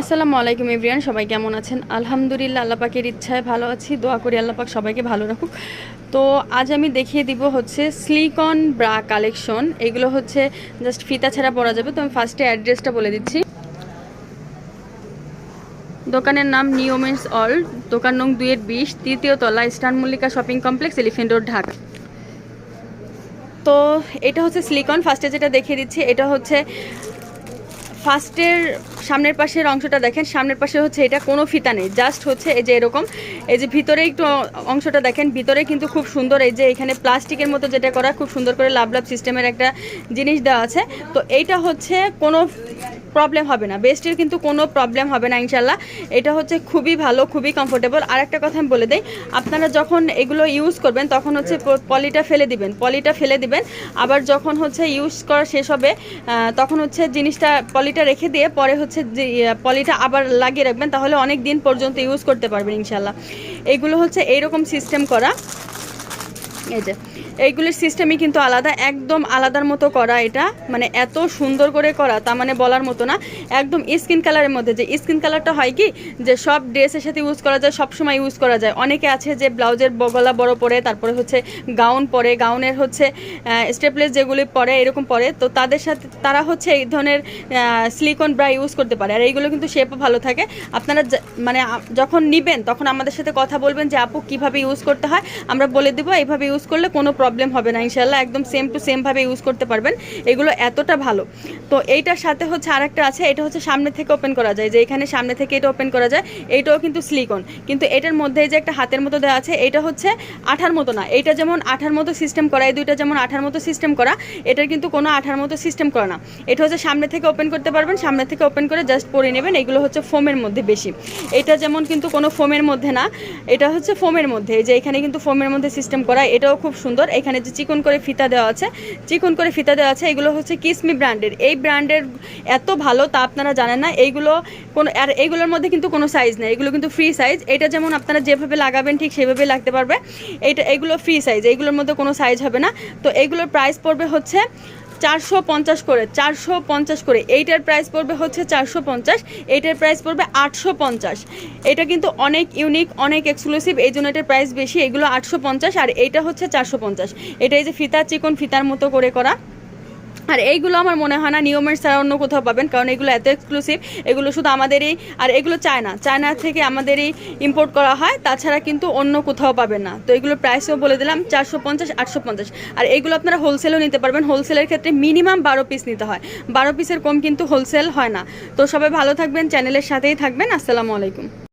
আসসালামু আলাইকুম এভরিয়ান, সবাই কেমন আছেন? আলহামদুলিল্লাহ আল্লাপাকের ইচ্ছায় ভালো আছি। দোয়া করি আল্লাপাক সবাইকে ভালো রাখুক। তো আজ আমি দেখিয়ে দিব হচ্ছে স্লিকন ব্রা কালেকশন এগুলো হচ্ছে জাস্ট ফিতা ছাড়া পরা যাবে। তো আমি ফার্স্টে অ্যাড্রেসটা বলে দিচ্ছি। দোকানের নাম নিওমেন্স অল দোকান নং দুইয়ের বিশ, তৃতীয় তলা স্টান Mallika shopping complex elephant road Dhaka. তো এটা হচ্ছে স্লিকন ফার্স্টে যেটা দেখিয়ে দিচ্ছি, এটা হচ্ছে ফার্স্টের সামনের পাশের অংশটা দেখেন, সামনের পাশে হচ্ছে এটা, কোনো ফিতা নেই জাস্ট হচ্ছে এই যে এরকম। এই যে ভিতরে একটু অংশটা দেখেন, ভিতরে কিন্তু খুব সুন্দর এই যে এখানে প্লাস্টিকের মতো যেটা করা, খুব সুন্দর করে লাভ লাভ সিস্টেমের একটা জিনিস দেওয়া আছে। তো এইটা হচ্ছে কোনো প্রবলেম হবে না। বেস্টের কিন্তু কোনো প্রবলেম হবে না ইনশাল্লাহ এটা হচ্ছে খুবই ভালো খুবই কমফোর্টেবল আর একটা কথা আমি বলে দিই আপনারা যখন এগুলো ইউজ করবেন তখন হচ্ছে পলিটা ফেলে দিবেন পলিটা ফেলে দিবেন। আবার যখন হচ্ছে ইউজ করা শেষ হবে তখন হচ্ছে জিনিসটা পলিটা রেখে দিয়ে পরে হচ্ছে যে পলিটা আবার লাগিয়ে রাখবেন তাহলে অনেক দিন পর্যন্ত ইউজ করতে পারবেন ইনশাল্লাহ এইগুলো হচ্ছে এইরকম সিস্টেম করা। এই যে এইগুলির সিস্টেমই কিন্তু আলাদা, একদম আলাদার মতো করা এটা। মানে এত সুন্দর করে করা, তা মানে বলার মতো না। একদম স্কিন কালারের মধ্যে, যে স্কিন কালারটা হয় কি, যে সব ড্রেসের সাথে ইউজ করা যায় সব সময় ইউজ করা যায়। অনেকে আছে যে ব্লাউজের গলা বড় পরে, তারপরে হচ্ছে গাউন পরে গাউনের হচ্ছে স্টেপলেস যেগুলি পরে, এরকম পরে। তো তাদের সাথে, তারা হচ্ছে এই ধরনের সিলিকন ব্রা ইউজ করতে পারে। আর এইগুলো কিন্তু শেপও ভালো থাকে। আপনারা মানে যখন নিবেন, তখন আমাদের সাথে কথা বলবেন যে, আপু, কীভাবে ইউজ করতে হয়? আমরা বলে দেবো, এইভাবে ইউজ করলে কোনো প্রবলেম হবে না ইনশাল্লাহ একদম সেম টু সেমভাবে ইউজ করতে পারবেন। এগুলো এতটা ভালো। তো এইটার সাথে হচ্ছে আরেকটা আছে, এটা হচ্ছে সামনে থেকে ওপেন করা যায়। যে এখানে সামনে থেকে এটা ওপেন করা যায় এইটাও কিন্তু স্লিকন কিন্তু এটার মধ্যে যে একটা হাতের মতো দেওয়া আছে, এটা হচ্ছে আঠার মতো না। এটা যেমন আঠার মতো সিস্টেম করা, এই দুইটা যেমন আঠার মতো সিস্টেম করা, এটার কিন্তু কোনো আঠার মতো সিস্টেম করা না। এটা হচ্ছে সামনে থেকে ওপেন করতে পারবেন, সামনে থেকে ওপেন করে জাস্ট পরে নেবেন। এগুলো হচ্ছে ফোমের মধ্যে বেশি। এটা যেমন কিন্তু কোনো ফোমের মধ্যে না, এটা হচ্ছে ফোমের মধ্যে। যে এখানে কিন্তু ফোমের মধ্যে সিস্টেম করা, এটাও খুব সুন্দর। এখানে যে চিকন করে ফিতা দেওয়া আছে, চিকন করে ফিতা দেওয়া আছে, এগুলো হচ্ছে কিসমি ব্র্যান্ডের। এই ব্র্যান্ডের এত ভালো তা আপনারা জানেন না, এইগুলো কোনো আর এইগুলোর মধ্যে কিন্তু কোনো সাইজ নেই, এগুলো কিন্তু ফ্রি সাইজ এটা যেমন আপনারা যেভাবে লাগাবেন ঠিক সেভাবে লাগতে পারবে। এইটা এগুলো ফ্রি সাইজ এইগুলোর মধ্যে কোনো সাইজ হবে না। তো এইগুলোর প্রাইস পড়বে হচ্ছে চারশো পঞ্চাশ করে, চারশো পঞ্চাশ করে। এইটার প্রাইস পড়বে হচ্ছে চারশো পঞ্চাশ, এইটার প্রাইস পড়বে আটশো পঞ্চাশ। এটা কিন্তু অনেক ইউনিক অনেক এক্সক্লুসিভ এই জন্য এটার প্রাইস বেশি। এগুলো আটশো পঞ্চাশ আর এইটা হচ্ছে চারশো পঞ্চাশ। এটা এই যে ফিতা চিকন ফিতার মতো করে করা। আর এইগুলো আমার মনে হয় না নিয়মের ছাড়া অন্য কোথাও পাবেন, কারণ এগুলো এত এক্সক্লুসিভ এগুলো শুধু আমাদেরই, আর এগুলো চায়না চায়না থেকে আমাদেরই ইম্পোর্ট করা হয়, তাছাড়া কিন্তু অন্য কোথাও পাবেন না। তো এগুলো প্রাইসও বলে দিলাম, চারশো পঞ্চাশ, আটশো পঞ্চাশ। আর এগুলো আপনারা হোলসেলও নিতে পারবেন হোলসেলের ক্ষেত্রে মিনিমাম বারো পিস নিতে হয়। বারো পিসের কম কিন্তু হোলসেল হয় না। তো সবাই ভালো থাকবেন চ্যানেলের সাথেই থাকবেন, আসসালামু আলাইকুম।